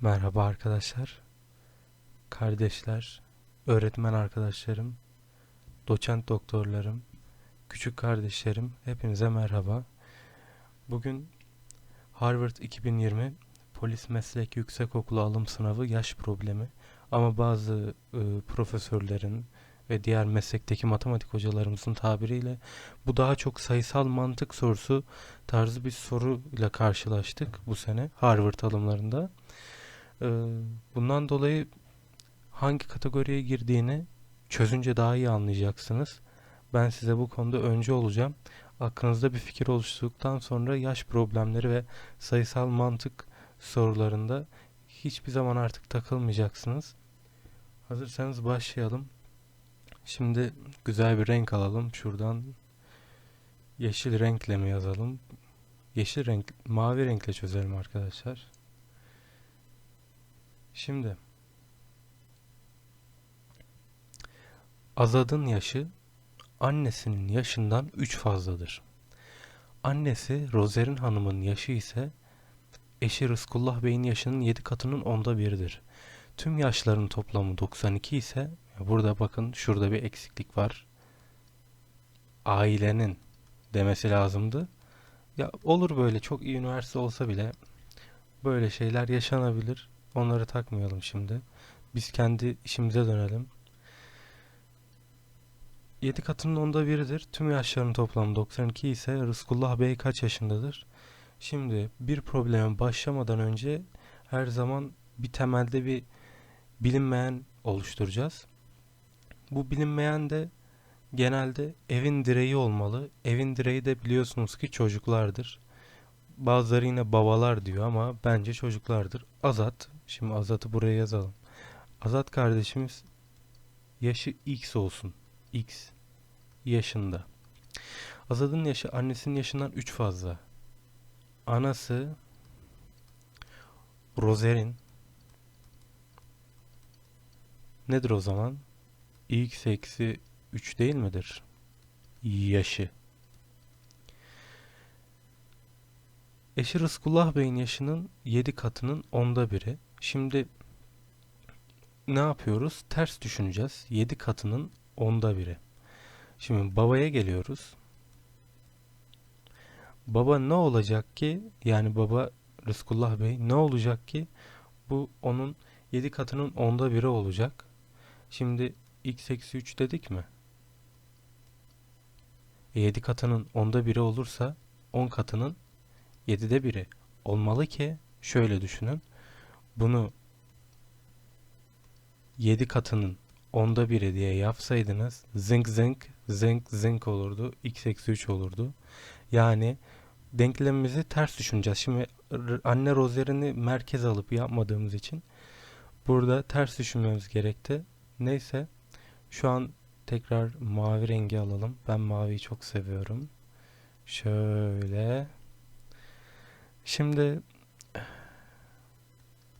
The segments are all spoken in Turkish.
Merhaba arkadaşlar, kardeşler, öğretmen arkadaşlarım, doçent doktorlarım, küçük kardeşlerim, hepinize merhaba. Bugün Harvard 2020 Polis Meslek Yüksekokulu alım sınavı yaş problemi ama bazı e, profesörlerin ve diğer meslekteki matematik hocalarımızın tabiriyle bu daha çok sayısal mantık sorusu tarzı bir soruyla karşılaştık bu sene Harvard alımlarında. Ee, bundan dolayı hangi kategoriye girdiğini çözünce daha iyi anlayacaksınız. Ben size bu konuda önce olacağım. Aklınızda bir fikir oluşturduktan sonra yaş problemleri ve sayısal mantık sorularında hiçbir zaman artık takılmayacaksınız. Hazırsanız başlayalım. Şimdi güzel bir renk alalım. Şuradan yeşil renkle mi yazalım? Yeşil renk, mavi renkle çözelim arkadaşlar. Şimdi Azad'ın yaşı annesinin yaşından 3 fazladır. Annesi Rozerin Hanım'ın yaşı ise eşi Rızkullah Bey'in yaşının 7 katının onda biridir. Tüm yaşların toplamı 92 ise burada bakın şurada bir eksiklik var. Ailenin demesi lazımdı. Ya olur böyle çok iyi üniversite olsa bile böyle şeyler yaşanabilir. Onları takmayalım şimdi. Biz kendi işimize dönelim. 7 katının onda biridir. Tüm yaşların toplamı 92 ise Rızkullah Bey kaç yaşındadır? Şimdi bir probleme başlamadan önce her zaman bir temelde bir bilinmeyen oluşturacağız. Bu bilinmeyen de genelde evin direği olmalı. Evin direği de biliyorsunuz ki çocuklardır. Bazıları yine babalar diyor ama bence çocuklardır. Azat Şimdi Azat'ı buraya yazalım. Azat kardeşimiz yaşı X olsun. X yaşında. Azat'ın yaşı annesinin yaşından 3 fazla. Anası Rozerin nedir o zaman? X eksi 3 değil midir? Yaşı. Eşi Rızkullah Bey'in yaşının 7 katının onda biri. Şimdi ne yapıyoruz? Ters düşüneceğiz. 7 katının onda biri. Şimdi babaya geliyoruz. Baba ne olacak ki? Yani baba Rızkullah Bey ne olacak ki? Bu onun 7 katının onda biri olacak. Şimdi x eksi 3 dedik mi? E 7 katının onda biri olursa 10 katının 7'de biri olmalı ki şöyle düşünün bunu 7 katının onda biri diye yapsaydınız zınk zınk zınk zınk olurdu. x eksi 3 olurdu. Yani denklemimizi ters düşüneceğiz. Şimdi anne rozerini merkez alıp yapmadığımız için burada ters düşünmemiz gerekti. Neyse şu an tekrar mavi rengi alalım. Ben maviyi çok seviyorum. Şöyle. Şimdi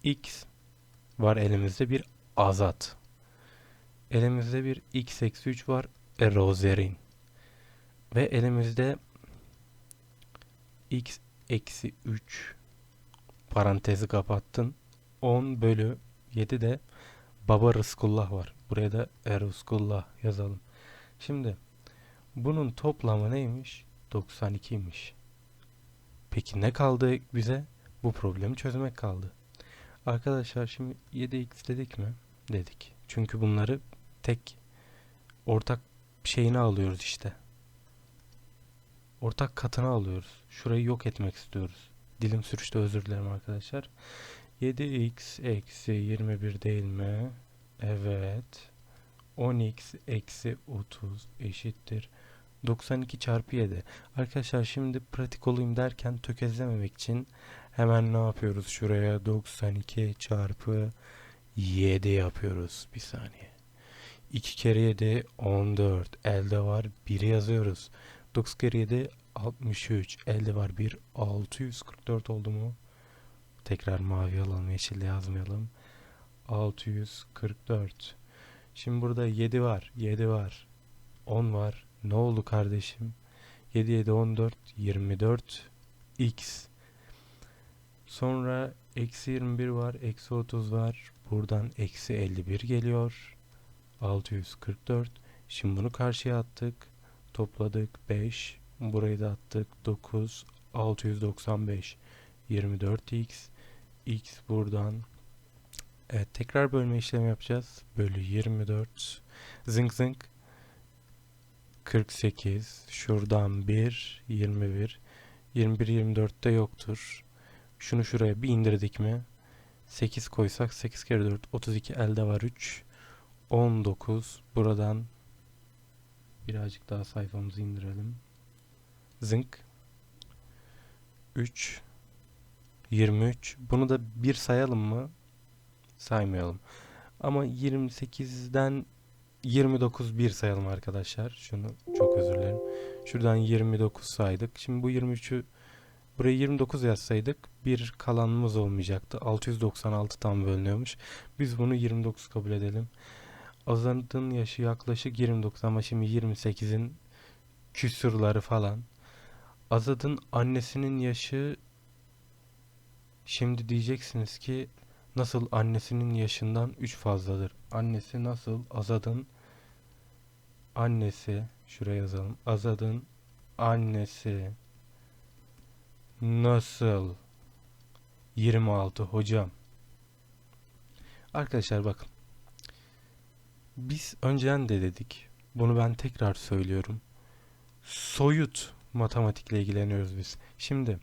x var elimizde bir azat. Elimizde bir x eksi 3 var erozerin. Ve elimizde x eksi 3 parantezi kapattın. 10 bölü 7 de baba Rızkullah var. Buraya da Eruzkullah yazalım. Şimdi bunun toplamı neymiş? 92'ymiş. Peki ne kaldı bize? Bu problemi çözmek kaldı. Arkadaşlar şimdi 7x dedik mi? Dedik. Çünkü bunları tek ortak şeyini alıyoruz işte. Ortak katını alıyoruz. Şurayı yok etmek istiyoruz. Dilim sürüşte özür dilerim arkadaşlar. 7x eksi 21 değil mi? Evet. 10x eksi 30 eşittir. 92 çarpı 7. Arkadaşlar şimdi pratik olayım derken tökezlememek için Hemen ne yapıyoruz? Şuraya 92 çarpı 7 yapıyoruz. Bir saniye. 2 kere 7 14. Elde var 1 yazıyoruz. 9 kere 7 63. Elde var 1 644 oldu mu? Tekrar mavi alalım. Yeşille yazmayalım. 644. Şimdi burada 7 var. 7 var. 10 var. Ne oldu kardeşim? 7 7 14 24 x Sonra eksi 21 var, eksi 30 var. Buradan eksi 51 geliyor. 644. Şimdi bunu karşıya attık. Topladık 5. Burayı da attık 9. 695. 24x. x buradan. Evet tekrar bölme işlemi yapacağız. Bölü 24. Zınk zınk. 48. Şuradan 1. 21. 21 24'te yoktur. Şunu şuraya bir indirdik mi? 8 koysak 8 kere 4 32 elde var 3. 19 buradan birazcık daha sayfamızı indirelim. Zınk 3 23 bunu da bir sayalım mı? Saymayalım. Ama 28'den 29 bir sayalım arkadaşlar. Şunu çok özür dilerim. Şuradan 29 saydık. Şimdi bu 23'ü buraya 29 yazsaydık bir kalanımız olmayacaktı. 696 tam bölünüyormuş. Biz bunu 29 kabul edelim. Azad'ın yaşı yaklaşık 29 ama şimdi 28'in küsurları falan. Azad'ın annesinin yaşı şimdi diyeceksiniz ki nasıl annesinin yaşından 3 fazladır. Annesi nasıl? Azad'ın annesi şuraya yazalım. Azad'ın annesi nasıl 26 hocam. Arkadaşlar bakın. Biz önceden de dedik. Bunu ben tekrar söylüyorum. Soyut matematikle ilgileniyoruz biz. Şimdi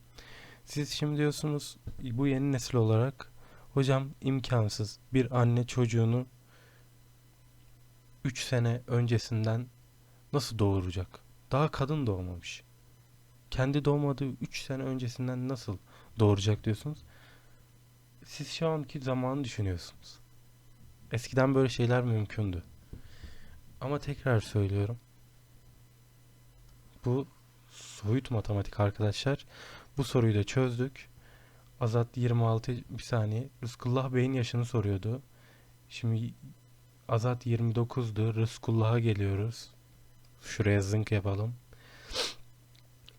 siz şimdi diyorsunuz bu yeni nesil olarak hocam imkansız bir anne çocuğunu 3 sene öncesinden nasıl doğuracak? Daha kadın doğmamış. Kendi doğmadığı 3 sene öncesinden nasıl doğuracak diyorsunuz. Siz şu anki zamanı düşünüyorsunuz. Eskiden böyle şeyler mümkündü. Ama tekrar söylüyorum. Bu soyut matematik arkadaşlar. Bu soruyu da çözdük. Azat 26 bir saniye. Rızkullah Bey'in yaşını soruyordu. Şimdi Azat 29'du. Rızkullah'a geliyoruz. Şuraya zınk yapalım.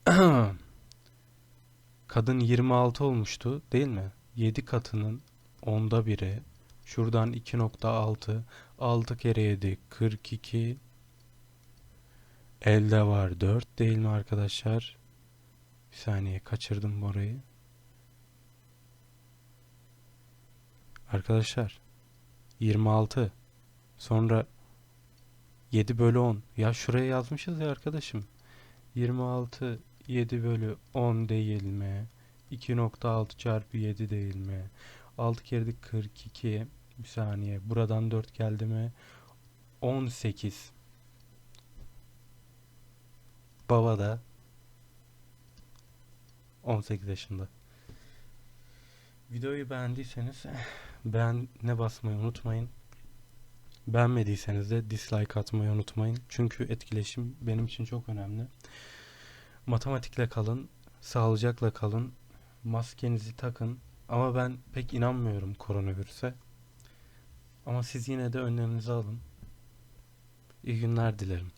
Kadın 26 olmuştu değil mi? 7 katının onda biri. Şuradan 2.6. 6 kere 7 42. Elde var 4 değil mi arkadaşlar? Bir saniye kaçırdım burayı. Arkadaşlar 26 sonra 7 bölü 10 ya şuraya yazmışız ya arkadaşım. 26 7 bölü 10 değil mi? 2.6 çarpı 7 değil mi? 6 kere de 42 bir saniye. Buradan 4 geldi mi? 18 baba da 18 yaşında. Videoyu beğendiyseniz beğene basmayı unutmayın Beğenmediyseniz de dislike atmayı unutmayın. Çünkü etkileşim benim için çok önemli. Matematikle kalın, sağlıcakla kalın, maskenizi takın. Ama ben pek inanmıyorum koronavirüse. Ama siz yine de önleminizi alın. İyi günler dilerim.